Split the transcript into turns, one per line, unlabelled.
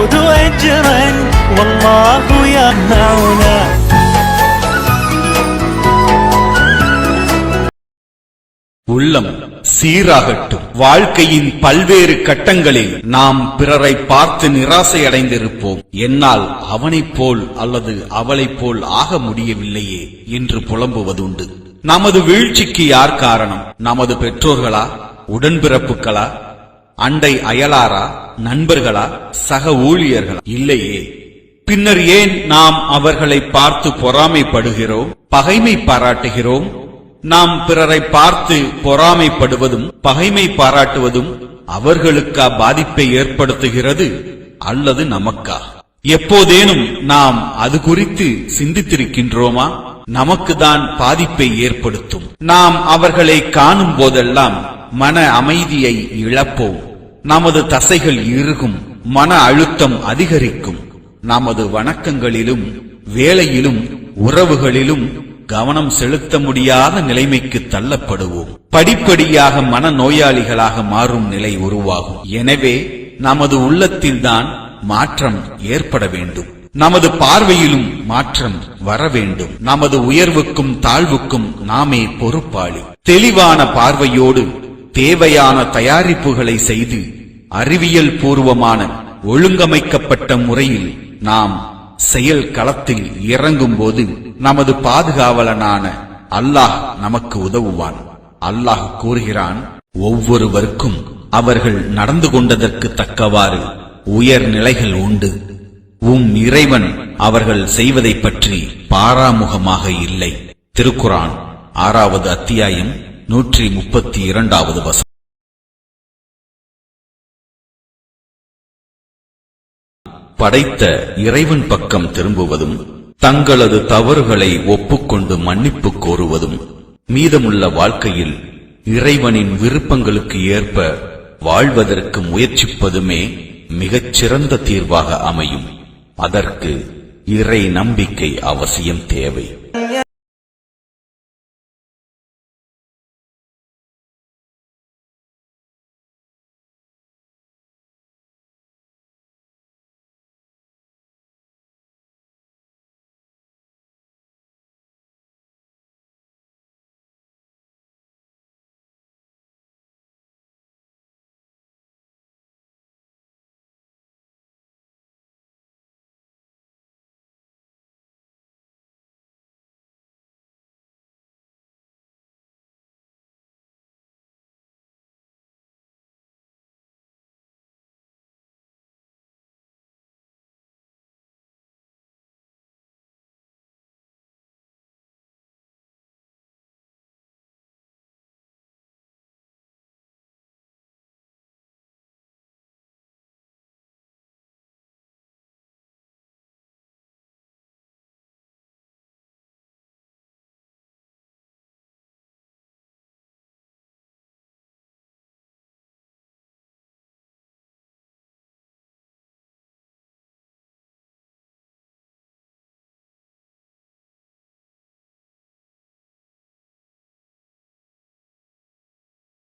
نعود أجرا والله يمنعنا
உள்ளம் சீராகட்டும் வாழ்க்கையின் பல்வேறு கட்டங்களில் நாம் பிறரை பார்த்து நிராசை அடைந்திருப்போம் என்னால் அவனைப் போல் அல்லது அவளைப் போல் ஆக முடியவில்லையே என்று புலம்புவதுண்டு நமது வீழ்ச்சிக்கு யார் காரணம் நமது பெற்றோர்களா உடன்பிறப்புகளா அண்டை அயலாரா நண்பர்களா சக ஊழியர்களா? இல்லையே. பின்னர் ஏன் நாம் அவர்களை பார்த்து பொறாமைப்படுகிறோம் பகைமை பாராட்டுகிறோம்? நாம் பிறரை பார்த்து பொறாமைப்படுவதும் பகைமை பாராட்டுவதும் அவர்களுக்கா பாதிப்பை ஏற்படுத்துகிறது அல்லது நமக்கா? எப்போதேனும் நாம் அது குறித்து சிந்தித்திருக்கின்றோமா? நமக்கு தான் பாதிப்பை ஏற்படுத்தும். நாம் அவர்களை காணும் போதெல்லாம் மன அமைதியை இழப்போம். நமது தசைகள் இறுகும் மன அழுத்தம் அதிகரிக்கும். நமது வணக்கங்களிலும் வேலையிலும் உறவுகளிலும் கவனம் செலுத்த முடியாத நிலைமைக்கு தள்ளப்படுவோம். படிப்படியாக மன நோயாளிகளாக மாறும் நிலை உருவாகும். எனவே நமது உள்ளத்தில்தான் மாற்றம் ஏற்பட வேண்டும். நமது பார்வையிலும் மாற்றம் வர வேண்டும். நமது உயர்வுக்கும் தாழ்வுக்கும் நாமே பொறுப்பாளி. தெளிவான பார்வையோடு தேவையான தயாரிப்புகளை செய்து அறிவியல் பூர்வமான ஒழுங்கமைக்கப்பட்ட முறையில் நாம் செயல் களத்தில் இறங்கும் போது நமது பாதுகாவலனான அல்லாஹ் நமக்கு உதவுவான். அல்லாஹ் கூறுகிறான் ஒவ்வொருவருக்கும் அவர்கள் நடந்து கொண்டதற்கு தக்கவாறு உயர் நிலைகள் உண்டு. உம் இறைவன் அவர்கள் செய்வதைப் பற்றி பாராமுகமாக இல்லை. திருக்குரான் ஆறாவது அத்தியாயம் நூற்றி முப்பத்தி இரண்டாவது வசம் படைத்த இறைவன் பக்கம் திரும்புவதும் தங்களது தவறுகளை ஒப்புக்கொண்டு மன்னிப்பு கோருவதும் மீதமுள்ள வாழ்க்கையில் இறைவனின் விருப்பங்களுக்கு ஏற்ப வாழ்வதற்கு முயற்சிப்பதுமே மிகச் சிறந்த தீர்வாக அமையும். அதற்கு இறை நம்பிக்கை அவசியம் தேவை.